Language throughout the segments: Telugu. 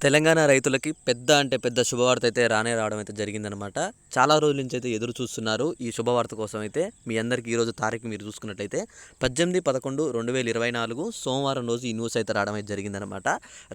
తెలంగాణ రైతులకి పెద్ద అంటే పెద్ద శుభవార్త అయితే రానే రావడం అయితే జరిగిందనమాట చాలా రోజుల నుంచి అయితే ఎదురు చూస్తున్నారు ఈ శుభవార్త కోసం అయితే మీ అందరికీ ఈరోజు తారీఖు మీరు చూసుకున్నట్లయితే పద్దెనిమిది పదకొండు రెండు వేల ఇరవై నాలుగు సోమవారం రోజు ఈ న్యూస్ అయితే రావడం అయితే జరిగిందనమాట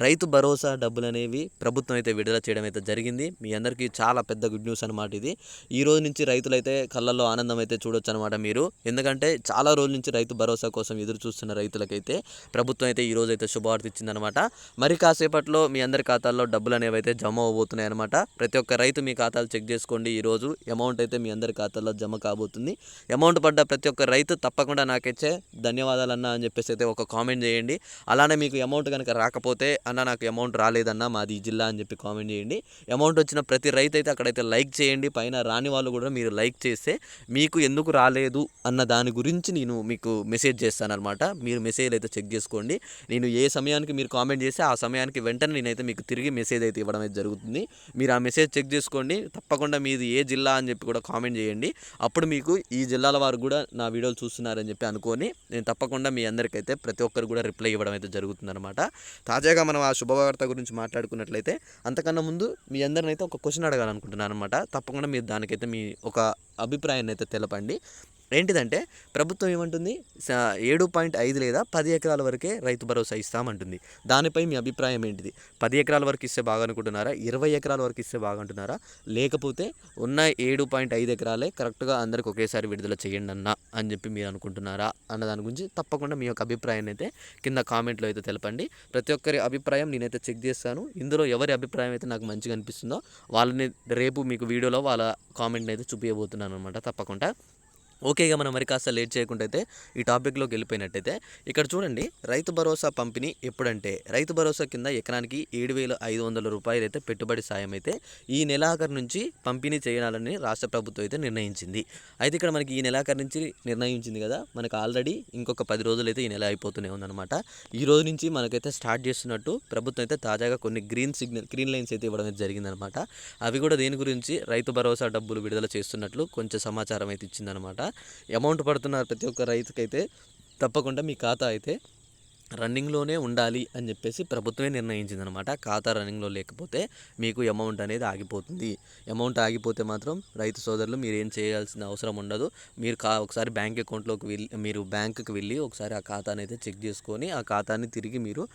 రైతు భరోసా డబ్బులు అనేవి ప్రభుత్వం అయితే విడుదల చేయడం అయితే జరిగింది. మీ అందరికీ చాలా పెద్ద గుడ్ న్యూస్ అనమాట ఇది. ఈ రోజు నుంచి రైతులైతే కళ్ళల్లో ఆనందం అయితే చూడొచ్చు అనమాట మీరు. ఎందుకంటే చాలా రోజుల నుంచి రైతు భరోసా కోసం ఎదురు చూస్తున్న రైతులకైతే ప్రభుత్వం అయితే ఈ రోజు అయితే శుభవార్త ఇచ్చిందనమాట మరి కాసేపట్లో మీ అందరికీ ఖాతాల్లో డబ్బులు అనేవి అయితే జమ అవబోతున్నాయి అనమాట ప్రతి ఒక్క రైతు మీ ఖాతాలు చెక్ చేసుకోండి. ఈరోజు అమౌంట్ అయితే మీ అందరి ఖాతాల్లో జమ కాబోతుంది. అమౌంట్ పడ్డ ప్రతి ఒక్క రైతు తప్పకుండా నాకైతే ధన్యవాదాలన్నా అని చెప్పేసి అయితే ఒక కామెంట్ చేయండి. అలానే మీకు అమౌంట్ కనుక రాకపోతే అన్న నాకు అమౌంట్ రాలేదన్నా మాది జిల్లా అని చెప్పి కామెంట్ చేయండి. అమౌంట్ వచ్చిన ప్రతి రైతు అయితే అక్కడైతే లైక్ చేయండి. పైన రాని వాళ్ళు కూడా మీరు లైక్ చేస్తే మీకు ఎందుకు రాలేదు అన్న దాని గురించి నేను మీకు మెసేజ్ చేస్తానమాట మీరు మెసేజ్ అయితే చెక్ చేసుకోండి. నేను ఏ సమయానికి మీరు కామెంట్ చేస్తే ఆ సమయానికి వెంటనే నేనైతే మీకు తిరిగి మెసేజ్ అయితే ఇవ్వడం అయితే జరుగుతుంది. మీరు ఆ మెసేజ్ చెక్ చేసుకోండి. తప్పకుండా మీది ఏ జిల్లా అని చెప్పి కూడా కామెంట్ చేయండి. అప్పుడు మీకు ఈ జిల్లాల వారు కూడా నా వీడియోలు చూస్తున్నారని చెప్పి అనుకొని నేను తప్పకుండా మీ అందరికైతే ప్రతి ఒక్కరు కూడా రిప్లై ఇవ్వడం అయితే జరుగుతుందన్నమాట. తాజాగా మనం ఆ శుభవార్త గురించి మాట్లాడుకున్నట్లయితే అంతకన్నా ముందు మీ అందరినైతే ఒక క్వశ్చన్ అడగాలనుకుంటున్నాను అనమాట తప్పకుండా మీరు దానికైతే మీ ఒక అభిప్రాయాన్ని అయితే తెలపండి. ఏంటిదంటే ప్రభుత్వం ఏమంటుంది? స- ఏడు పాయింట్ ఐదు లేదా పది ఎకరాల వరకే రైతు భరోసా ఇస్తామంటుంది. దానిపై మీ అభిప్రాయం ఏంటిది? పది ఎకరాల వరకు ఇస్తే బాగా అనుకుంటున్నారా ఇరవై ఎకరాల వరకు ఇస్తే బాగా అంటున్నారా లేకపోతే ఉన్న ఏడు పాయింట్ ఐదు ఎకరాలే కరెక్ట్గా అందరికి ఒకేసారి విడుదల చేయండి అన్న అని చెప్పి మీరు అనుకుంటున్నారా అన్న దాని గురించి తప్పకుండా మీ యొక్క అభిప్రాయాన్ని అయితే కింద కామెంట్లో అయితే తెలపండి. ప్రతి ఒక్కరి అభిప్రాయం నేనైతే చెక్ చేస్తాను. ఇందులో ఎవరి అభిప్రాయం అయితే నాకు మంచిగా అనిపిస్తుందో వాళ్ళని రేపు మీకు వీడియోలో వాళ్ళ కామెంట్ని అయితే చూపించబోతున్నాను అనమాట తప్పకుండా. ఓకేగా మనం మరి కాస్త లేట్ చేయకుండా అయితే ఈ టాపిక్లోకి వెళ్ళిపోయినట్టయితే ఇక్కడ చూడండి రైతు భరోసా పంపిణీ ఎప్పుడంటే రైతు భరోసా కింద ఎకరానికి ఏడు వేల ఐదు వందల రూపాయలు అయితే పెట్టుబడి సాయం అయితే ఈ నెలాఖరు నుంచి పంపిణీ చేయాలని రాష్ట్ర ప్రభుత్వం అయితే నిర్ణయించింది. అయితే ఇక్కడ మనకి ఈ నెలాఖరు నుంచి నిర్ణయించింది కదా మనకు ఆల్రెడీ ఇంకొక పది రోజులు అయితే ఈ నెల అయిపోతూనే ఉందన్నమాట. ఈ రోజు నుంచి మనకైతే స్టార్ట్ చేస్తున్నట్టు ప్రభుత్వం అయితే తాజాగా కొన్ని గ్రీన్ సిగ్నల్ గ్రీన్ లైన్స్ అయితే ఇవ్వడం అయితే జరిగిందనమాట అవి కూడా దేని గురించి? రైతు భరోసా డబ్బులు విడుదల చేస్తున్నట్లు కొంచెం సమాచారం అయితే ఇచ్చిందనమాట అమౌంట్ పడుతున్న ప్రతి ఒక్క రైతుకైతే తప్పకుండా మీ ఖాతా అయితే రన్నింగ్లోనే ఉండాలి అని చెప్పేసి ప్రభుత్వమే నిర్ణయించిందనమాట. ఖాతా రన్నింగ్లో లేకపోతే మీకు అమౌంట్ అనేది ఆగిపోతుంది. అమౌంట్ ఆగిపోతే మాత్రం రైతు సోదరులు మీరు ఏం చేయాల్సిన అవసరం ఉండదు. మీరు కా ఒకసారి బ్యాంక్ అకౌంట్లోకి వెళ్ళి మీరు బ్యాంకుకి వెళ్ళి ఒకసారి ఆ ఖాతాని అయితే చెక్ చేసుకొని ఆ ఖాతాని తిరిగి మీరు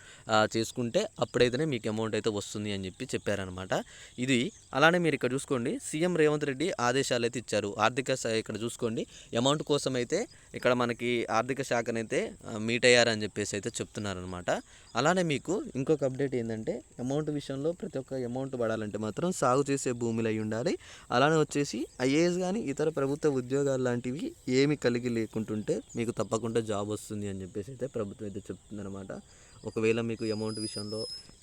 చేసుకుంటే అప్పుడైతేనే మీకు అమౌంట్ అయితే వస్తుంది అని చెప్పి చెప్పారనమాట. ఇది అలానే మీరు ఇక్కడ చూసుకోండి. సీఎం రేవంత్ రెడ్డి ఆదేశాలు అయితే ఇచ్చారు. ఆర్థిక శా- ఇక్కడ చూసుకోండి. అమౌంట్ కోసం అయితే ఇక్కడ మనకి ఆర్థిక శాఖనైతే మీట్ అయ్యారని చెప్పేసి అయితే చెప్తున్నారనమాట అలానే మీకు ఇంకొక అప్డేట్ ఏంటంటే అమౌంట్ విషయంలో ప్రతి ఒక్క అమౌంట్ పడాలంటే మాత్రం సాగు చేసే భూములు అయి ఉండాలి. అలానే వచ్చేసి ఐఏఎస్ కానీ ఇతర ప్రభుత్వ ఉద్యోగాలు లాంటివి ఏమి కలిగి లేకుంటుంటే మీకు తప్పకుండా జాబ్ వస్తుంది అని చెప్పేసి అయితే ప్రభుత్వం అయితే చెప్తుందనమాట ఒకవేళ మీకు అమౌంట్ విషయంలో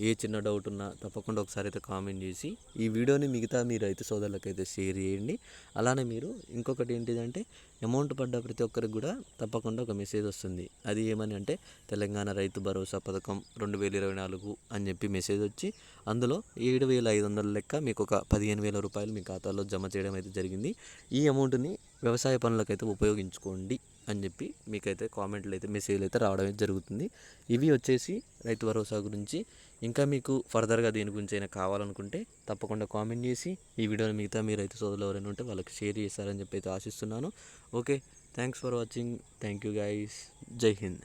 ఏ చిన్న డౌట్ ఉన్నా తప్పకుండా ఒకసారి అయితే కామెంట్ చేసి ఈ వీడియోని మిగతా మీ రైతు సోదరులకైతే షేర్ చేయండి. అలానే మీరు ఇంకొకటి ఏంటిదంటే అమౌంట్ పడ్డ ప్రతి ఒక్కరికి కూడా తప్పకుండా ఒక మెసేజ్ వస్తుంది. అది ఏమని అంటే తెలంగాణ రైతు భరోసా పథకం రెండు వేల ఇరవై నాలుగు అని చెప్పి మెసేజ్ వచ్చి అందులో ఏడు వేల ఐదు వందల లెక్క మీకు ఒక పదిహేను వేల రూపాయలు మీ ఖాతాలో జమ చేయడం అయితే జరిగింది. ఈ అమౌంట్ని వ్యవసాయ పనులకైతే ఉపయోగించుకోండి. అని చెప్పి మీకైతే కామెంట్లు అయితే మెసేజ్లు అయితే రావడం అయితే జరుగుతుంది. ఇవి వచ్చేసి రైతు భరోసా గురించి. ఇంకా మీకు ఫర్దర్గా దీని గురించి అయినా కావాలనుకుంటే తప్పకుండా కామెంట్ చేసి ఈ వీడియోని మిగతా మీ రైతు సోదరులు ఎవరైనా ఉంటే వాళ్ళకి షేర్ చేస్తారని చెప్పి అయితే ఆశిస్తున్నాను. Okay thanks for watching. Thank you guys Jai Hind.